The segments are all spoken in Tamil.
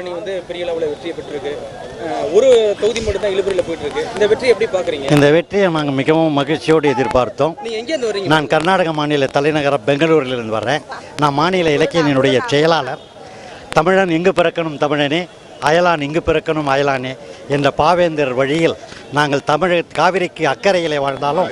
அணி வந்து பெரிய லெவலில் வெற்றியை பெற்றிருக்கு. ஒரு தொகுதி மட்டும் தான் இழுபறியில் போயிட்டு இருக்கு இந்த வெற்றி எப்படி பாக்குறீங்க இந்த வெற்றியை நாங்கள் மிகவும் மகிழ்ச்சியோடு எதிர்பார்த்தோம். நீங்க எங்கேருந்து வரீங்க நான் கர்நாடக மாநில தலைநகரம் பெங்களூரிலிருந்து வர்றேன். நான் மாநில இலக்கியனுடைய செயலாளர். தமிழன் இங்கு பிறக்கணும் தமிழனே அயலான் இங்கு பிறக்கணும் அயலானே என்ற பாவேந்தர் வழியில் நாங்கள் தமிழக காவிரிக்கு அக்கறையிலே வாழ்ந்தாலும்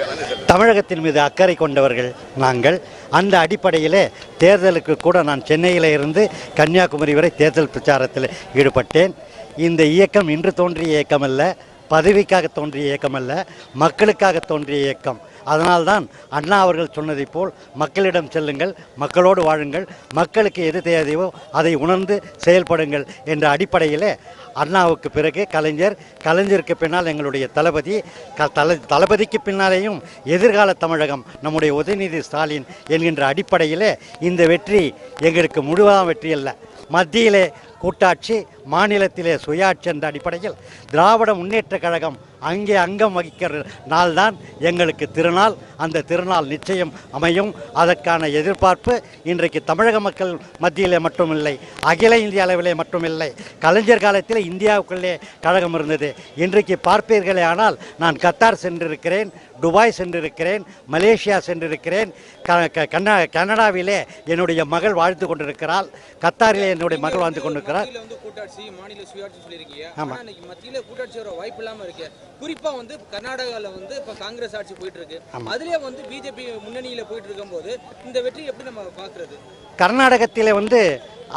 தமிழகத்தின் மீது அக்கறை கொண்டவர்கள் நாங்கள். அந்த அடிப்படையிலே தேர்தலுக்கு கூட நான் சென்னையில் இருந்து கன்னியாகுமரி வரை தேர்தல் பிரச்சாரத்தில் ஈடுபட்டேன். இந்த இயக்கம் இன்று தோன்றிய இயக்கம் அல்ல பதவிக்காக தோன்றிய இயக்கம் அல்ல மக்களுக்காக தோன்றிய இயக்கம். அதனால்தான் அண்ணா அவர்கள் சொன்னதைப் போல் மக்களிடம் செல்லுங்கள் மக்களோடு வாழுங்கள் மக்களுக்கு எது தேவையோ அதை உணர்ந்து செயல்படுங்கள் என்ற அடிப்படையில் அண்ணாவுக்கு பிறகு கலைஞர் கலைஞருக்கு பின்னால் எங்களுடைய தளபதி க தல தளபதிக்கு பின்னாலேயும் எதிர்கால தமிழகம் நம்முடைய உதயநிதி ஸ்டாலின் என்கின்ற அடிப்படையில் இந்த வெற்றி எங்களுக்கு முழுவதாம் வெற்றி அல்ல மத்தியிலே கூட்டாட்சி மாநிலத்திலே சுயாட்சி என்ற அடிப்படையில் திராவிட முன்னேற்ற கழகம் அங்கே அங்கம் வகிக்கிற நாள்தான் எங்களுக்கு திருநாள். அந்த திருநாள் நிச்சயம் அமையும். அதற்கான எதிர்பார்ப்பு இன்றைக்கு தமிழக மக்கள் மத்தியிலே மட்டுமில்லை அகில இந்திய அளவிலே மட்டுமில்லை. கலைஞர் காலத்தில் இந்தியாவுக்குள்ளே கழகம் இருந்தது. இன்றைக்கு பார்ப்பீர்களே ஆனால் நான் கத்தார் சென்றிருக்கிறேன் துபாய் சென்றிருக்கிறேன் மலேசியா சென்றிருக்கிறேன். க- கனடாவிலே என்னுடைய மகள் வாழ்ந்து கொண்டிருக்கிறாள். கத்தாரிலே என்னுடைய மகள் வாழ்ந்து கொண்டிருக்கிறார் மத்தியில வந்து கூட்டாட்சி மாநில சுயாட்சி சொல்லியிருக்கீங்க. ஆமா. ஆனா இன்னைக்கு மத்தியில கூட்டாட்சி வர வாய்ப்பு இல்லாம இருக்கு. குறிப்பா வந்து கர்நாடகால வந்து இப்ப காங்கிரஸ் ஆட்சி போயிட்டு இருக்கு அதுலயே வந்து பிஜேபி முன்னணியில போயிட்டு இருக்கும்போது இந்த வெற்றி எப்படி நம்ம பாக்குறது கர்நாடகத்திலே வந்து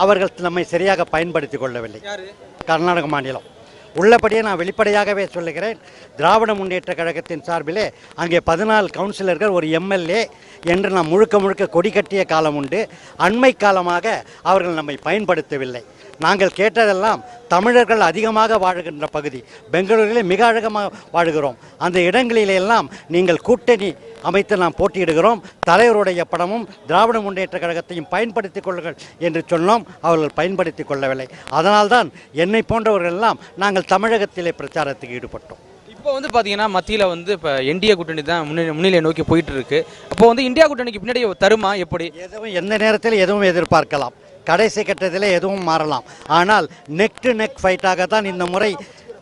அவர்கள் நம்மை சரியாக பயன்படுத்தி கொள்ளவில்லை. யாரு? கர்நாடக மாநிலம். உள்ளபடியே நான் வெளிப்படையாகவே சொல்லுகிறேன். திராவிட முன்னேற்ற கழகத்தின் சார்பிலே அங்கே பதினாலு கவுன்சிலர்கள் ஒரு எம்எல்ஏ என்று நாம் முழுக்க முழுக்க கொடி கட்டிய காலம் உண்டு. அண்மை காலமாக அவர்கள் நம்மை பயன்படுத்தவில்லை. நாங்கள் கேட்டதெல்லாம் தமிழர்கள் அதிகமாக வாழுகின்ற பகுதி. பெங்களூரிலே மிக அழகமாக வாழுகிறோம். அந்த இடங்களிலெல்லாம் நீங்கள் கூட்டணி அமைத்து நாம் போட்டியிடுகிறோம். தலைவருடைய படமும் திராவிட முன்னேற்ற கழகத்தையும் பயன்படுத்திக் கொள்ளுங்கள் என்று சொன்னோம். அவர்கள் பயன்படுத்திக் கொள்ளவில்லை. அதனால்தான் என்னை போன்றவர்கள் எல்லாம் நாங்கள் தமிழகத்திலே பிரச்சாரத்துக்கு ஈடுபட்டோம். இப்போ வந்து பாத்தீங்கன்னா மத்தியில வந்து இப்ப என்டிஏ கூட்டணி தான் முன்னிலை முன்னிலை நோக்கி போயிட்டு இருக்கு அப்போ வந்து இந்தியா கூட்டணிக்கு பின்னாடி தருமா? எப்படி? எதுவும் எந்த நேரத்தில் எதுவும் எதிர்பார்க்கலாம். கடைசி கட்டத்தில் எதுவும் மாறலாம். ஆனால் நெக் டு நெக் ஃபைட்டாக தான் இந்த முறை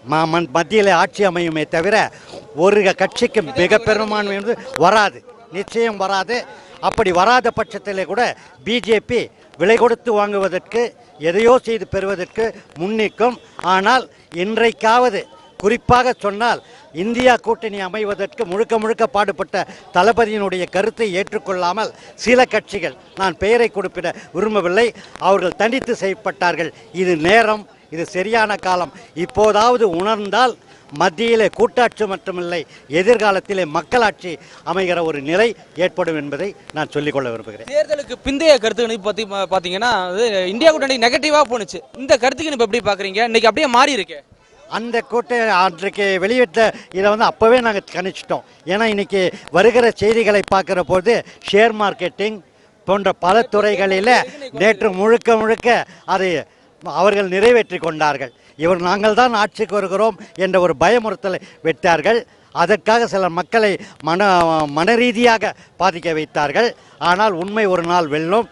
ம- மன்- ஆட்சி அமையுமே தவிர ஒரு கட்சிக்கு மிக பெரும்பான்மை வந்து வராது. நிச்சயம் வராது. அப்படி வராத பட்சத்தில் கூட பிஜேபி விலை கொடுத்து வாங்குவதற்கு எதையோ செய்து பெறுவதற்கு முன்னிக்கும் ஆனால் இன்றைக்காவது குறிப்பாக சொன்னால் இந்தியா கூட்டணி அமைவதற்கு முழுக்க முழுக்க பாடுபட்ட தளபதியினுடைய கருத்தை ஏற்றுக்கொள்ளாமல் சில கட்சிகள் நான் பெயரை குறிப்பிட விரும்பவில்லை அவர்கள் தனித்து செய்யப்பட்டார்கள் இது நேரம் இது சரியான காலம். இப்போதாவது உணர்ந்தால் மத்தியிலே கூட்டாட்சி மட்டுமில்லை எதிர்காலத்திலே மக்களாட்சி அமைகிற ஒரு நிலை ஏற்படும் என்பதை நான் சொல்லிக்கொள்ள விரும்புகிறேன். தேர்தலுக்கு பிந்தைய கருத்து கணிப்பு பத்தி பா- பாத்தீங்கன்னா அது இந்தியா கூட்டணி நெகட்டிவா போணுச்சு. இந்த கருத்து கணிப்பு எப்படி பாக்குறீங்க? இன்னைக்கு அப்படியே மாறி இருக்கு. அந்த கூட்ட அன்றைக்கு வெளியிட்ட இதை வந்து அப்போவே நாங்கள் கணிச்சிட்டோம். ஏன்னா இன்னைக்கு வருகிற செய்திகளை பார்க்குற போது ஷேர் மார்க்கெட்டிங் போன்ற பல துறைகளில் நேற்று முழுக்க முழுக்க அதை அவர்கள் நிறைவேற்றி கொண்டார்கள். இவர் நாங்கள் தான் ஆட்சிக்கு வருகிறோம் என்ற ஒரு பயமுறுத்தலை விட்டார்கள். அதற்காக சில மக்களை மன மனரீதியாக பாதிக்க வைத்தார்கள். ஆனால் உண்மை ஒரு நாள் வெல்லும்.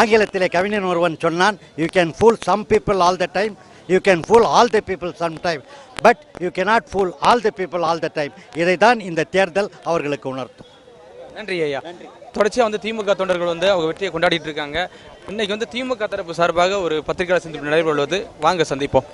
ஆங்கிலத்திலே கவிஞன் ஒருவன் சொன்னான் you can fool some people all the time you can fool all the people some time but you cannot fool all the people all the time இதை தான் இந்த தேர்தல் அவர்களுக்கு உணர்த்தும். நன்றி ஐயா. தொடர்ச்சியாக வந்து திமுக தொண்டர்கள் வந்து அவங்க வெற்றியை கொண்டாடிட்டு இருக்காங்க. இன்னைக்கு வந்து திமுக தரப்பு சார்பாக ஒரு பத்திரிகையாளர் சந்திப்பு நடைபெறுவது வாங்க சந்திப்போம்.